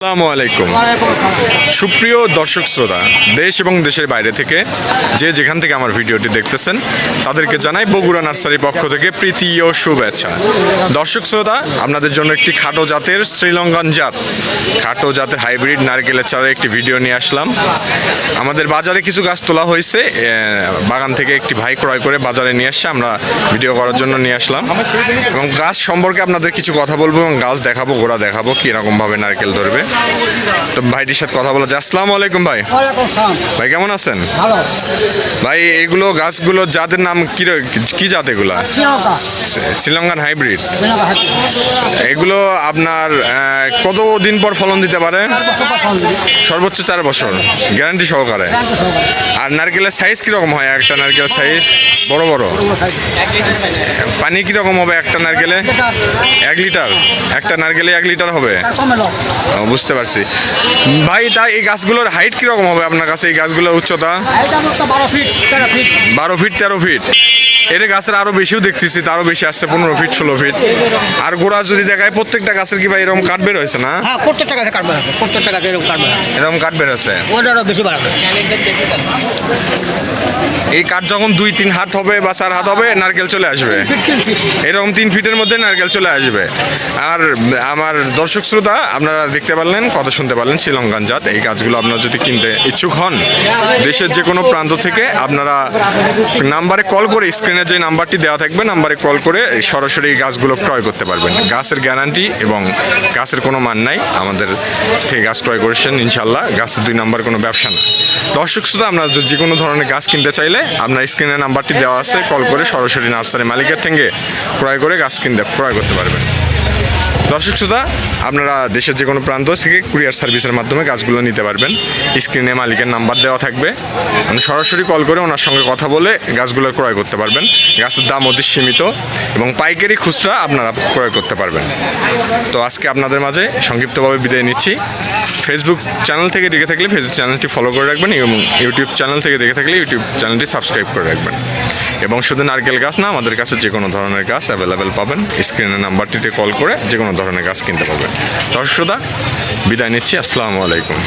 আসসালামু আলাইকুম। সুপ্রিয় দর্শক শ্রোতা, দেশ এবং দেশের বাইরে থেকে যে যেখান থেকে আমার ভিডিওটি দেখতেছেন, তাদেরকে জানাই বগুড়া নার্সারির পক্ষ থেকে প্রীতি ও শুভেচ্ছা। দর্শক শ্রোতা, আপনাদের জন্য একটি খাটো জাতের শ্রীলঙ্কান জাত, খাটো জাতের হাইব্রিড নারকেলের চারা একটি ভিডিও নিয়ে আসলাম। আমাদের বাজারে কিছু গাছ তোলা হয়েছে বাগান থেকে একটি ভাই ক্রয় করে বাজারে নিয়ে আসছে আমরা ভিডিও করার জন্য নিয়ে আসলাম। এবং গাছ সম্পর্কে আপনাদের কিছু কথা বলব এবং গাছ দেখাবো, গোড়া দেখাবো, কীরকমভাবে নারকেল ধরবে। তো ভাইটির সাথে কথা বলা যায়। আসসালামু আলাইকুম ভাই। ভাই কেমন আছেন? ভাই এগুলো গাছগুলো জাতের নাম কি কি জাত এগুলা? শ্রীলঙ্কা। Sri Lankan hybrid. এগুলো আপনার কত দিন পর ফলন দিতে পারে? সর্বোচ্চ চার বছর। গ্যারান্টি সহকারে। আর নারকেলের সাইজ কীরকম হয়? একটা নারকেলের সাইজ বড় বড়? পানি কীরকম হবে একটা নারকেলে? এক লিটার। একটা নারকেলে এক লিটার হবে? বুঝতে পারছি। ভাই তা এই গাছগুলোর হাইট কীরকম হবে আপনার কাছে? এই গাছগুলোর উচ্চতা? বারো ফিট তেরো ফিট বারো এর গাছের আরও বেশিও দেখতেছি তারও বেশি আসছে পনেরো ফিট ষোলো ফিট আর গোড়া যদি দেখায় প্রত্যেকটা গাছের কি ভাই এরকম কাঠ বের হয়েছে না? হ্যাঁ প্রত্যেকটা গাছে কাটবে হবে প্রত্যেকটা গাছে এরকম কাঠ বের হয়েছে। ওটারও বেশি বাড়াবে এই কাঠ যখন দুই, তিন হাত হবে বা চার হাত হবে, নারকেল চলে আসবে। এরকম তিন ফিটের মধ্যে নারকেল চলে আসবে। আর আমার দর্শক শ্রোতা, আপনারা দেখতে পারলেন, কথা শুনতে পারলেন শ্রীলঙ্কান জাত এই গাছগুলো আপনারা যদি কিনতে ইচ্ছুক হন, দেশের যে কোনো প্রান্ত থেকে আপনারা নাম্বারে কল করে, স্ক্রিনে যে নাম্বারটি দেওয়া থাকবে, নাম্বারে কল করে সরাসরি এই গাছগুলো ক্রয় করতে পারবেন। গাছের গ্যারান্টি এবং গাছের কোনো মান নাই। আমাদের থেকে গাছ ক্রয় করেছেন, ইনশাল্লাহ। গাছের দুই নাম্বার কোনো ব্যবসা না। দর্শক শ্রোতা, আপনারা যে কোনো ধরনের গাছ কিনতে চাইলে আপনার স্ক্রিনে নাম্বারটি দেওয়া আছে কল করে সরাসরি নার্সারি মালিকের থেকে ক্রয় করে গাছ কিনতে, ক্রয় করতে পারবেন। দর্শক শ্রোতা, আপনারা দেশের যে কোনো প্রান্ত থেকে কুরিয়ার সার্ভিসের মাধ্যমে গাছগুলো নিতে পারবেন। স্ক্রিনে মালিকের নাম্বার দেওয়া থাকবে। সরাসরি কল করে ওনার সঙ্গে কথা বলে গাছগুলো ক্রয় করতে পারবেন। গাছের দাম অতি সীমিত এবং পাইকারি খুচরা আপনারা ক্রয় করতে পারবেন। তো আজকে আপনাদের মাঝে সংক্ষিপ্তভাবে বিদায় নিচ্ছি। ফেসবুক চ্যানেল থেকে দেখে থাকলে ফেসবুক চ্যানেলটি ফলো করে রাখবেন এবং ইউটিউব চ্যানেল থেকে দেখে থাকলে ইউটিউব চ্যানেলটি সাবস্ক্রাইব করে রাখবেন। এবং শুধু নারকেল গাছ না, আমাদের কাছে যে কোনো ধরনের গাছ অ্যাভেলেবেল পাবেন। স্ক্রিনের নাম্বারটিতে কল করে যে কোনো ধরনের গাছ কিনতে পারবেন। দর্শক বিদায় নিচ্ছি। আসসালামু আলাইকুম।